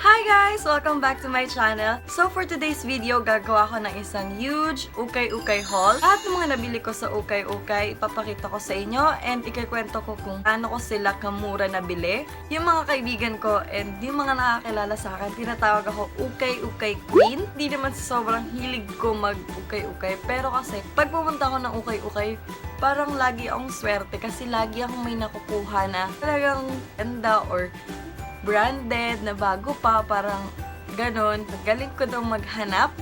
Hi guys! Welcome back to my channel. So for today's video, gagawa ko ng isang huge ukay-ukay haul. Lahat ng mga nabili ko sa ukay-ukay, ipapakita ko sa inyo and ikikwento ko kung paano ko sila kamura nabili. Yung mga kaibigan ko and yung mga nakakilala sa akin, tinatawag ako ukay-ukay queen. Hindi naman sa sobrang hilig ko mag-ukay-ukay. Pero kasi, pag pumunta ako ng ukay-ukay, parang lagi akong swerte kasi lagi akong may nakukuha na talagang ganda or branded, na bago pa, parang ganon. Galing ko daw maghanap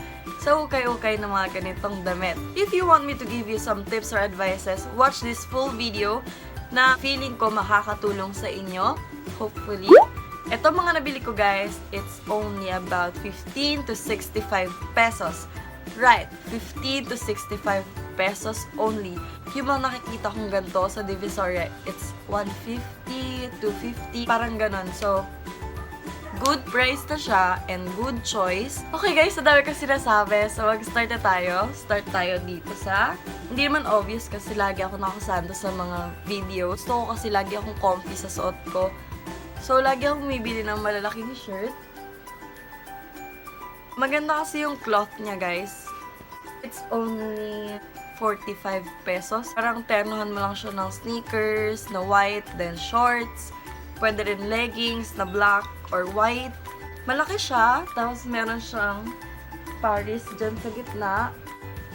sa ukay-ukay ng mga ganitong damit. If you want me to give you some tips or advices, watch this full video na feeling ko makakatulong sa inyo. Hopefully. Ito mga nabili ko guys, it's only about 15 to 65 pesos. Right, 15 to 65 pesos only. Yung mga nakikita kong ganito sa Divisoria, it's 150, 250, parang ganon. So, good price na siya and good choice. Okay guys, sa dami ko sinasabi. So, mag-start na tayo. Start tayo dito sa... Hindi naman obvious kasi lagi ako nakasando sa mga video. Gusto ko kasi lagi akong comfy sa suot ko. So, lagi akong bumibili ng malalaking shirt. Maganda kasi yung cloth niya, guys. It's only 45 pesos. Parang ternohan mo lang siya ng sneakers, na white, then shorts. Pwede rin leggings na black or white. Malaki siya, tapos meron siyang Paris dyan sa gitna.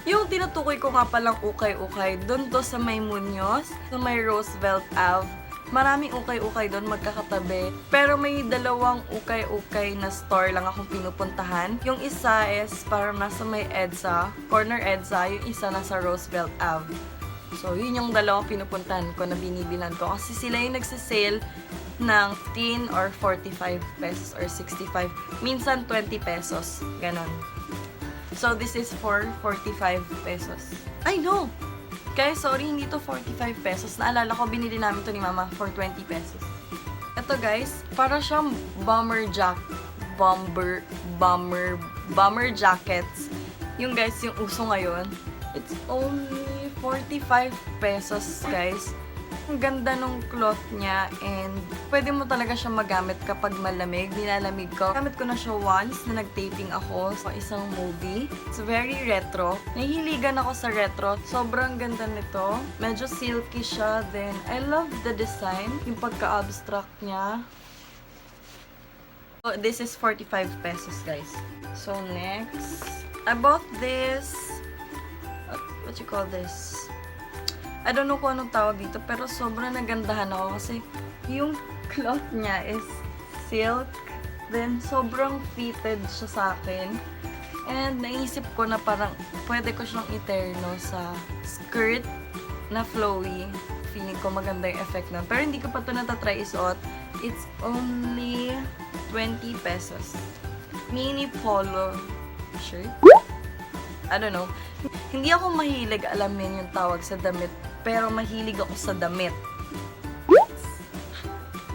Yung tinutukoy ko nga palang ukay-ukay, doon to sa may Munoz, sa may Roosevelt Ave. Maraming ukay-ukay doon magkakatabi. Pero may dalawang ukay-ukay na store lang akong pinupuntahan. Yung isa is parang nasa may EDSA, corner EDSA. Yung isa nasa Roosevelt Ave. So, yun yung dalawang pinupuntahan ko na binibilan ko. Kasi sila yung nagsisale ng 15 or 45 pesos or 65. Minsan 20 pesos. Ganon. So, this is for 45 pesos. Ay, no! Guys, sorry, hindi to 45 pesos. Naalala ko, binili namin to ni Mama for 20 pesos. Ito guys, para siyang bomber jack, bomber, bomber, bomber jackets. Yung guys, yung uso ngayon. It's only 45 pesos, guys. Ang ganda nung cloth niya and pwede mo talaga siya magamit kapag malamig. Nilalamig ko. Gamit ko na siya once na nag-taping ako sa isang movie. It's very retro. Nahihiligan ako sa retro. Sobrang ganda nito. Medyo silky siya. Then, I love the design. Yung pagka-abstract niya. So, this is 45 pesos, guys. So, next. I bought this. What you call this? I don't know kung anong tawag dito, pero sobrang nagandahan ako kasi yung cloth niya is silk. Then, sobrang fitted siya sa akin. And naisip ko na parang pwede ko siyang iterno sa skirt na flowy. Feeling ko maganda yung effect na. Pero hindi ko pa ito natatry isuot. It's only 20 pesos. Mini polo shirt. I don't know. Hindi ako mahilig alamin yung tawag sa damit, pero mahilig ako sa damit.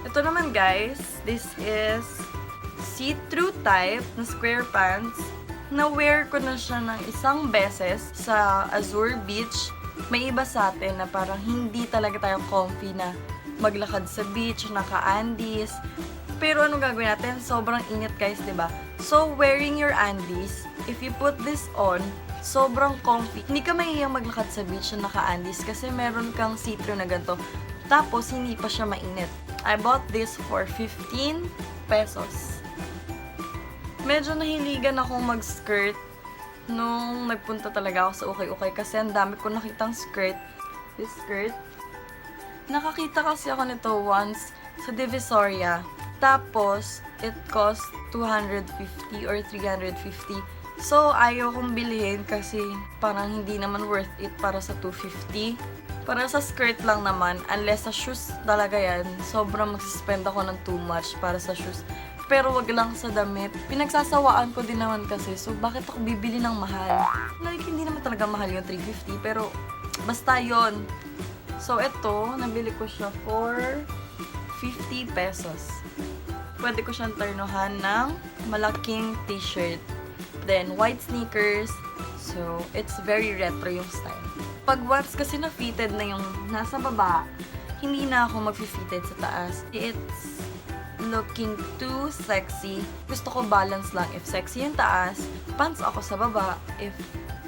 Ito naman guys, this is see-through type na square pants. Na-wear ko na siya ng isang beses sa Azure Beach. May iba sa atin na parang hindi talaga tayo comfy na maglakad sa beach, naka-undies. Pero anong gagawin natin? Sobrang init guys, 'di ba? So wearing your undies, if you put this on, sobrang comfy. Hindi ka mahihiyang maglakad sa beach na naka-undies kasi meron kang see-through na ganito. Tapos hindi pa siya mainit. I bought this for 15 pesos. Medyo nahiligan akong mag-skirt nung nagpunta talaga ako sa ukay-ukay kasi ang dami ko nakitang skirt. This skirt. Nakakita kasi ako nito once sa Divisoria. Tapos, it cost 250 or 350. So, ayaw kong bilhin kasi parang hindi naman worth it para sa 250. Para sa skirt lang naman, unless sa shoes talaga yan, sobrang magsispend ako ng too much para sa shoes. Pero wag lang sa damit. Pinagsasawaan ko din naman kasi, so bakit ako bibili ng mahal? Like, hindi naman talaga mahal yung 350, pero basta yon So, ito, nabili ko siya for 50 pesos. Pwede ko siyang tarnuhan ng malaking t-shirt. Then, white sneakers. So, it's very retro yung style. Pag once kasi na-fitted na yung nasa baba, hindi na ako mag-fitted sa taas. It's looking too sexy. Gusto ko balance lang. If sexy yung taas, pants ako sa baba. If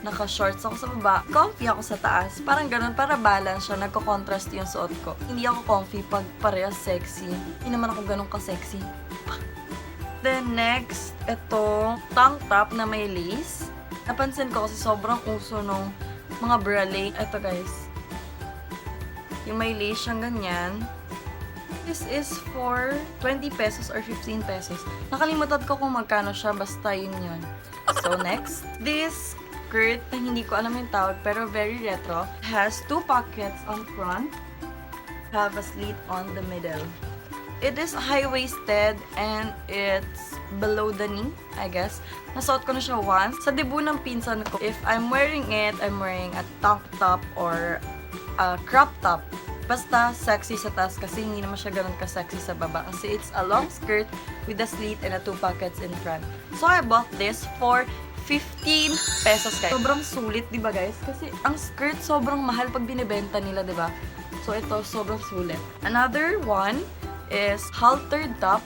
naka-shorts ako sa baba, comfy ako sa taas. Parang ganun, para balance siya. Nagko-contrast yung suot ko. Hindi ako comfy pag parehas sexy. Hindi naman ako ganun ka-sexy. Then next, ito, tank top na may lace. Napansin ko kasi sobrang uso nung mga bralette. Ito guys. Yung may lace siyang ganyan. This is for 20 pesos or 15 pesos. Nakalimutan ko kung magkano siya, basta yun yun. So next, this skirt na hindi ko alam yung tawag pero very retro. Has two pockets on front. Have a slit on the middle. It is high-waisted and it's below the knee, I guess. Nasuot ko na siya once. Sa debut ng pinsan ko, if I'm wearing it, I'm wearing a tank top or a crop top. Basta sexy sa taas kasi hindi naman siya ganun ka-sexy sa baba. Kasi it's a long skirt with a slit and a two pockets in front. So I bought this for 15 pesos guys. Sobrang sulit, di ba guys? Kasi ang skirt sobrang mahal pag binibenta nila, di ba? So ito, sobrang sulit. Another one is haltered top.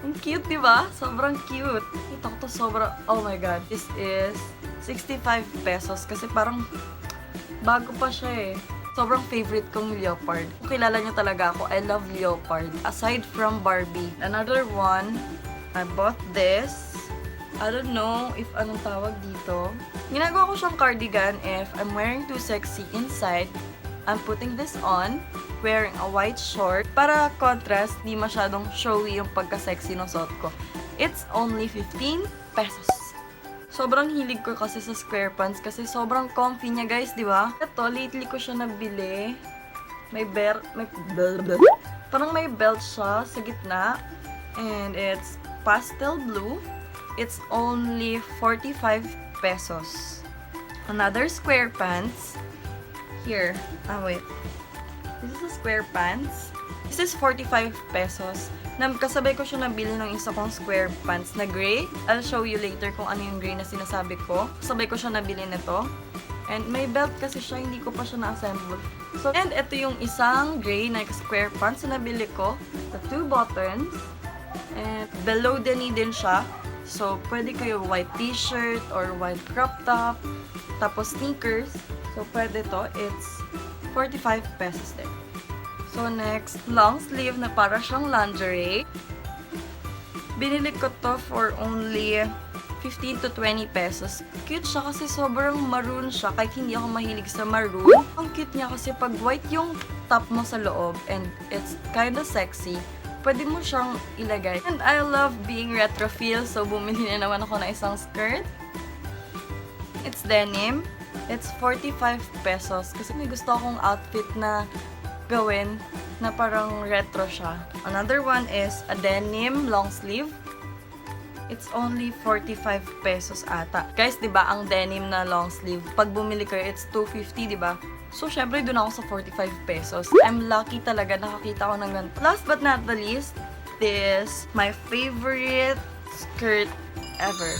Ang cute, di ba? Sobrang cute. Ito ko to sobrang, oh my god. This is 65 pesos kasi parang bago pa siya eh. Sobrang favorite kong leopard. Kung kilala niyo talaga ako, I love leopard. Aside from Barbie. Another one, I bought this. I don't know if anong tawag dito. Ginagawa ko siyang cardigan if I'm wearing too sexy inside. I'm putting this on, wearing a white short. Para contrast, di masyadong showy yung pagka-sexy ng suot ko. It's only 15 pesos. Sobrang hilig ko kasi sa square pants kasi sobrang comfy niya guys, di ba? Ito, lately ko siya nabili. May ber... May... Parang may belt siya sa gitna. And it's pastel blue. It's only 45 pesos. Another square pants. Here. Ah, wait. This is a square pants. This is 45 pesos. Kasabay ko siya nabili ng isa kong square pants na gray. I'll show you later kung ano yung gray na sinasabi ko. Kasabay ko siya nabili nito. And may belt kasi siya, hindi ko pa siya na-assemble. So, and ito yung isang gray na square pants na nabili ko. The two buttons. And below the knee din siya. So, pwede kayo white t-shirt or white crop top. Tapos sneakers. So, pwede to. It's 45 pesos din. So, next, long sleeve na para siyang lingerie. Binili ko to for only 15 to 20 pesos. Cute siya kasi sobrang maroon siya kahit hindi ako mahilig sa maroon. Ang cute niya kasi pag white yung top mo sa loob and it's kinda sexy, pwede mo siyang ilagay. And I love being retro feel so bumili na naman ako ng isang skirt. It's denim. It's 45 pesos kasi may gusto akong outfit na gawin na parang retro siya. Another one is a denim long sleeve. It's only 45 pesos ata. Guys, 'di ba, ang denim na long sleeve, pag bumili kayo, it's 250, 'di ba? So, syempre, doon ako sa 45 pesos. I'm lucky talaga nakakita ko ng ganito. Last but not the least, this my favorite skirt ever.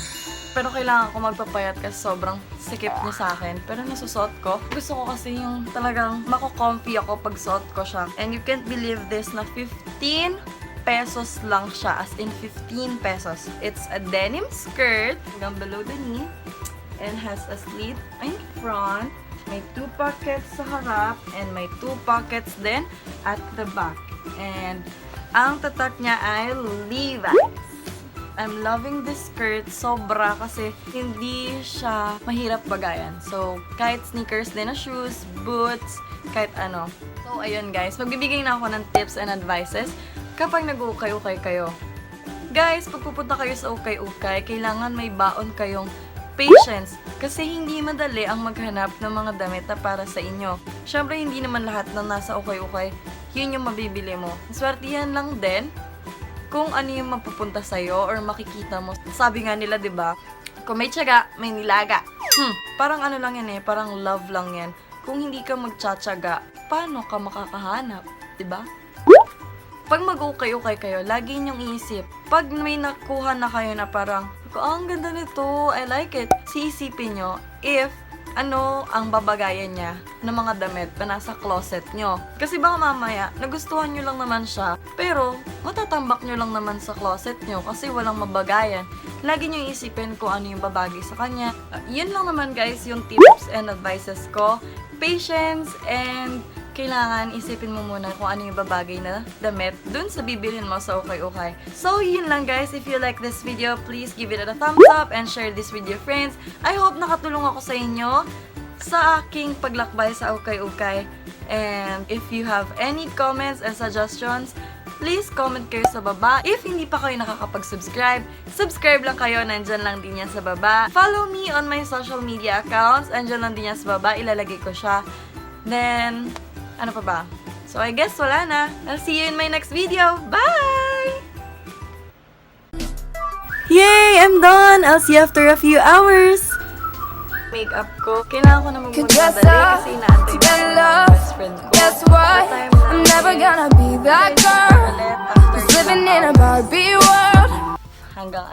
Pero kailangan ko magpapayat kasi sobrang sikip niya sa akin. Pero nasusot ko. Gusto ko kasi yung talagang mako-comfy ako pag suot ko siya. And you can't believe this na 15 pesos lang siya. As in 15 pesos. It's a denim skirt hanggang below the knee. And has a slit in front. May two pockets sa harap. And may two pockets din at the back. And ang tatak niya ay Levi's. I'm loving this skirt sobra kasi hindi siya mahirap bagayan. So, kahit sneakers din na shoes, boots, kahit ano. So, ayun guys, magbibigay na ako ng tips and advices kapag nag-ukay-ukay kayo. Guys, pag pupunta kayo sa ukay-ukay, kailangan may baon kayong patience kasi hindi madali ang maghanap ng mga damit na para sa inyo. Syempre, hindi naman lahat na nasa ukay-ukay, yun yung mabibili mo. Swertihan lang din kung ano yung mapupunta sa'yo or makikita mo. Sabi nga nila, di ba? Kung may tiyaga, may nilaga. Hmm, parang ano lang yan eh, parang love lang yan. Kung hindi ka magtsatsaga, paano ka makakahanap? Di ba? Pag mag-ukay-ukay kayo, lagi niyong iisip. Pag may nakuha na kayo na parang, oh, ang ganda nito, I like it. Siisipin nyo, if ano ang babagayan niya ng mga damit na nasa closet nyo. Kasi baka mamaya, nagustuhan nyo lang naman siya, pero matatambak nyo lang naman sa closet nyo kasi walang mabagayan. Lagi nyo isipin kung ano yung babagay sa kanya. Uh, yun lang naman guys yung tips and advices ko. Patience and kailangan isipin mo muna kung ano yung babagay na damit dun sa bibilhin mo sa Okay-Okay. So, yun lang guys. If you like this video, please give it a thumbs up and share this with your friends. I hope nakatulong ako sa inyo sa aking paglakbay sa Okay-Okay. And if you have any comments and suggestions, please comment kayo sa baba. If hindi pa kayo nakakapag-subscribe, subscribe lang kayo. Nandyan lang din yan sa baba. Follow me on my social media accounts. Andyan lang din yan sa baba. Ilalagay ko siya. Then, ano pa ba? So, I guess wala na. I'll see you in my next video. Bye! Yay! I'm done! I'll see you after a few hours. Makeup ko. Kailangan ko na Could magmadali dress up kasi inaantay to ko get yung love. best friend ko. Guess what? I'm never gonna be that girl Ulit after who's living in a. Barbie world. Hanggang